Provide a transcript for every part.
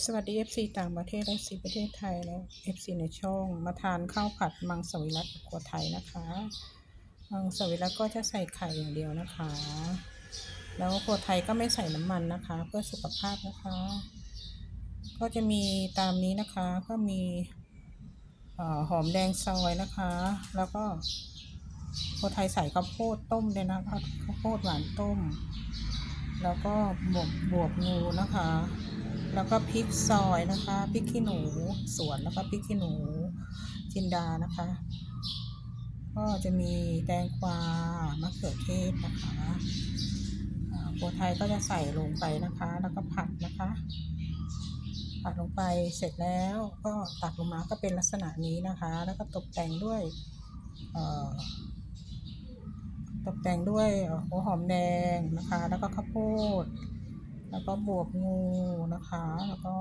สวัสดี FC ต่างประเทศและ FC ประเทศไทยและ FC ในช่องมาทานข้าวผัดมังสวิรัตกับครัวไทยนะคะ มังสวิรัตก็จะใส่ไข่อย่างเดียวนะคะ แล้วครัวไทยก็ไม่ใส่น้ำมันนะคะ เพื่อสุขภาพนะคะ ก็จะมีตามนี้นะคะก็มีอหอมแดงซอยนะคะ แล้วก็ครัวไทยใส่ข้าวโพดต้มเลยนะคะข้าวโพดหวานต้ม แล้วก็บวบบวบงูนะคะ แล้วก็พริกซอยนะคะพริกขี้หนูสวนแล้วก็พริกขี้หนูจินดานะคะ ก็จะมีแตงกวามะเขือเทศนะคะขัวไทยก็จะใส่ลงไปนะคะ แล้วก็ผัดนะคะผัดลงไปเสร็จแล้วก็ตักลงมาก็เป็นลักษณะนี้นะคะ แล้วก็ตกแต่งด้วยเอ่อ ตกแต่งด้วยหัวหอมแดงนะคะ แล้วก็ข้าวโพด แล้วก็บวบงูนะคะ แล้วก็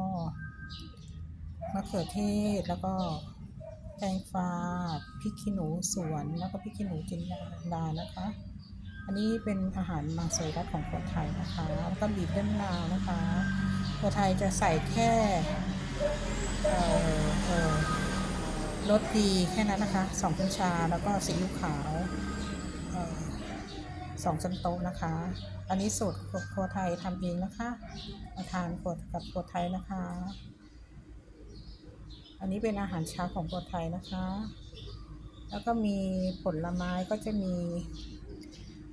มะเขือเทศ แล้วก็แตงฟ้าพริกขี้หนูสวน แล้วก็พริกขี้หนูจินดานะคะ อันนี้เป็นอาหารมังสวิรัตของคนไทยนะคะ แล้วก็บีบด้วยมะนาวนะคะคนไทยจะใส่แค่เอ่อเอ่อรสดีแค่นั้นนะคะสองช้อนชาแล้วก็ซีอิ๊วขาวเอ่อ สองช้อนโต๊ะนะคะ อันนี้สูตรครัวไทยทำเองนะคะมาทานครัวกับครัวไทยนะคะ อันนี้เป็นอาหารเช้าของครัวไทยนะคะ แล้วก็มีผลไม้ก็จะมี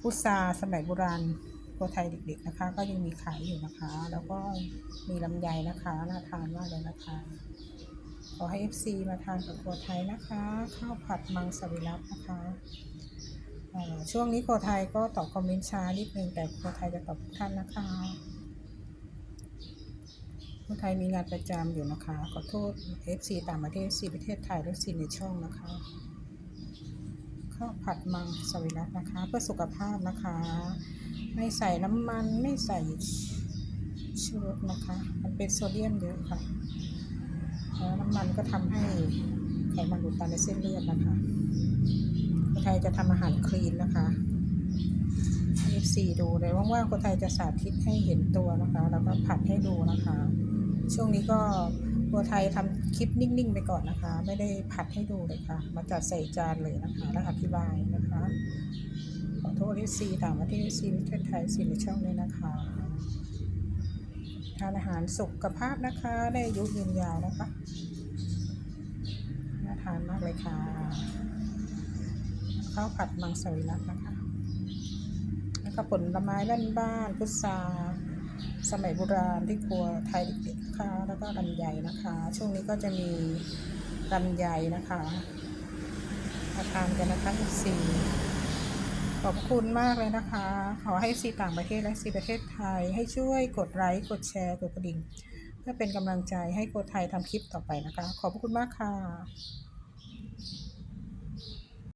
พุทราสมัยโบราณครัวไทยเด็กๆนะคะ ก็ยังมีขายอยู่นะคะ แล้วก็มีลำไยนะคะน่าทานมากเลยนะคะขอให้ FC มาทานกับครัวไทยนะคะ ข้าวผัดมังสวิรัตนะคะ ช่วงนี้ครัวไทยก็ตอบคอมเมนต์ช้านิดนึงแต่ครัวไทยจะตอบทุกท่านนะคะคไทยมีงานประจำอยู่นะคะขอโทษ FC ต่างประเทศ FC ประเทศไทยและ FC ในช่องนะคะข้าวผัดมังสวิรัตนะคะ เพื่อสุขภาพนะคะ ไม่ใส่น้ำมันไม่ใส่ชูรสนะคะ มันเป็นโซเดียมเยอะค่ะแล้วน้ำมันก็ทำให้ ขมันอุดตันในเส้นเลือดนะคะคนไทยจะทำอาหารคลีนนะคะ F4 ดูเลยว่างๆคนไทยจะสาธิตให้เห็นตัวนะคะ แล้วก็ผัดให้ดูนะคะ ช่วงนี้ก็ตัวไทยทำคลิปนิ่งๆ ไปก่อนนะคะ ไม่ได้ผัดให้ดูเลยค่ะ มาจัดใส่จานเลยนะคะ แล้วอธิบายนะคะขอโทษที่ซีต่างประเทศซีประเทศไทยซีในช่องด้วยนะคะทานอาหารสุขภาพนะคะ ได้อายุยืนยาวนะคะานมากเลยค่ะ ข้าวผัดมังสวิรัตนะคะ แล้วก็ผลไม้บ้านๆพุทราสมัยโบราณที่ครัวไทยเด็กๆนะคะแล้วก็ลำไยนะคะ ช่วงนี้ก็จะมีลำไยนะคะมาทานกันนะคะทุกสีขอบคุณมากเลยนะคะ ขอให้ซีต่างประเทศและซีประเทศไทย ให้ช่วยกดไลค์กดแชร์กดกระดิ่ง เพื่อเป็นกำลังใจให้โคไทยทำคลิปต่อไปนะคะ ขอบคุณมากค่ะ